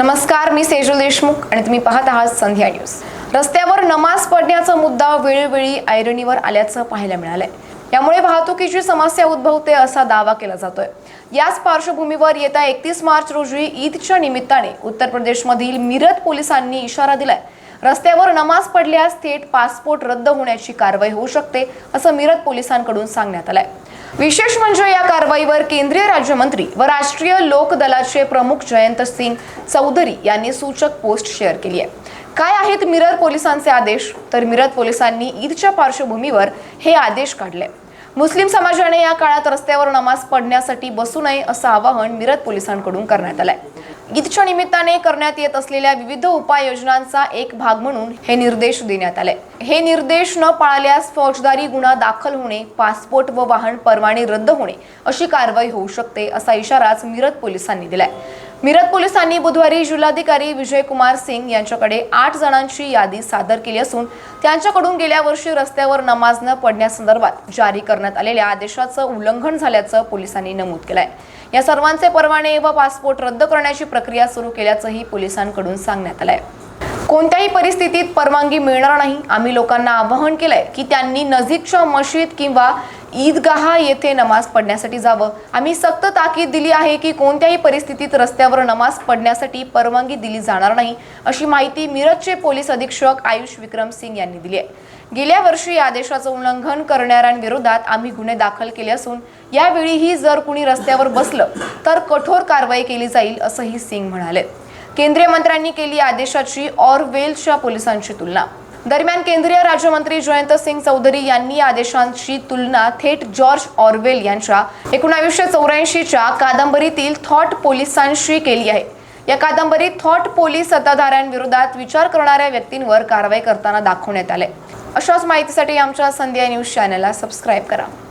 नमस्कार मी सेजल देशमुख आणि तुम्ही पाहत आहात संध्या न्यूज. रस्त्यावर नमाज पडण्याचा मुद्दा वेळोवेळी ऐरणीवर आल्याचं पाहायला मिळालंय. यामुळे वाहतुकीची समस्या उद्भवते असा दावा केला जातोय. याच पार्श्वभूमीवर येत्या एकतीस मार्च रोजी ईदच्या निमित्ताने उत्तर प्रदेशमधील मिरत पोलिसांनी इशारा दिलाय. रस्त्यावर नमाज पडल्यास थेट पासपोर्ट रद्द होण्याची कारवाई होऊ शकते असं मिरत पोलिसांकडून सांगण्यात आलंय. विशेष म्हणजे या कारवाईवर केंद्रीय राज्यमंत्री व राष्ट्रीय लोक दलाचे प्रमुख जयंत सिंग चौधरी यांनी सूचक पोस्ट शेअर केली आहे. काय आहेत मिरर पोलिसांचे आदेश? तर मिरर पोलिसांनी ईदच्या पार्श्वभूमीवर हे आदेश काढले. मुस्लिम समाजाने या काळात रस्त्यावर नमाज पडण्यासाठी बसू नये असं आवाहन मिरत पोलिसांकडून करण्यात आलंय. गीतच्या निमित्ताने करण्यात येत असलेल्या विविध उपाययोजनांचा एक भाग म्हणून हे निर्देश देण्यात आले. हे निर्देश न पाळल्यास फौजदारी गुन्हा दाखल होणे पासपोर्ट व वाहन परवाने रद्द होणे अशी कारवाई होऊ शकते असा इशाराच मिरत पोलिसांनी दिलाय. मिरत पोलिसांनी बुधवारी जिल्हाधिकारी विजय कुमार सिंग यांच्याकडे आठ जणांची यादी सादर केली असून त्यांच्याकडून गेल्या वर्षी रस्त्यावर नमाज न पडण्यासंदर्भात जारी करण्यात आलेल्या आदेशाचं उल्लंघन झाल्याचं पोलिसांनी नमूद केलं आहे या सर्वांचे परवाने व पासपोर्ट रद्द करण्याची प्रक्रिया सुरू केल्याचंही पोलिसांकडून सांगण्यात आलंय. कोणत्याही परिस्थितीत परवानगी मिळणार नाही. आम्ही लोकांना आवाहन केलंय की त्यांनी नजीकच्या मशीद किंवा ईदगाह येथे नमाज पडण्यासाठी जावं. आम्ही सक्त ताकीद दिली आहे की कोणत्याही परिस्थितीत रस्त्यावर नमाज पडण्यासाठी परवानगी दिली जाणार नाही अशी माहिती मिरजचे पोलीस अधीक्षक आयुष विक्रम सिंग यांनी दिली आहे. गेल्या वर्षी या आदेशाचं उल्लंघन करणाऱ्यांविरोधात आम्ही गुन्हे दाखल केले असून यावेळीही जर कुणी रस्त्यावर बसलं तर कठोर कारवाई केली जाईल असंही सिंग म्हणाले. केंद्रीय मंत्र्यांनी केली आदेशाची ऑरवेलच्या पोलिसांची तुलना. दरम्यान केंद्रीय राज्यमंत्री जयंत सिंग चौधरी यांनी या आदेशांची तुलना थेट जॉर्ज ऑरवेल यांच्या एकोणावीसशे चौऱ्याऐंशीच्या कादंबरीतील थॉट पोलिसांशी केली आहे. या कादंबरीत थॉट पोलीस सत्ताधाऱ्यांविरोधात विचार करणाऱ्या व्यक्तींवर कारवाई करताना दाखवण्यात आले. अशाच माहितीसाठी आमच्या संध्या न्यूज चॅनलला सबस्क्राईब करा.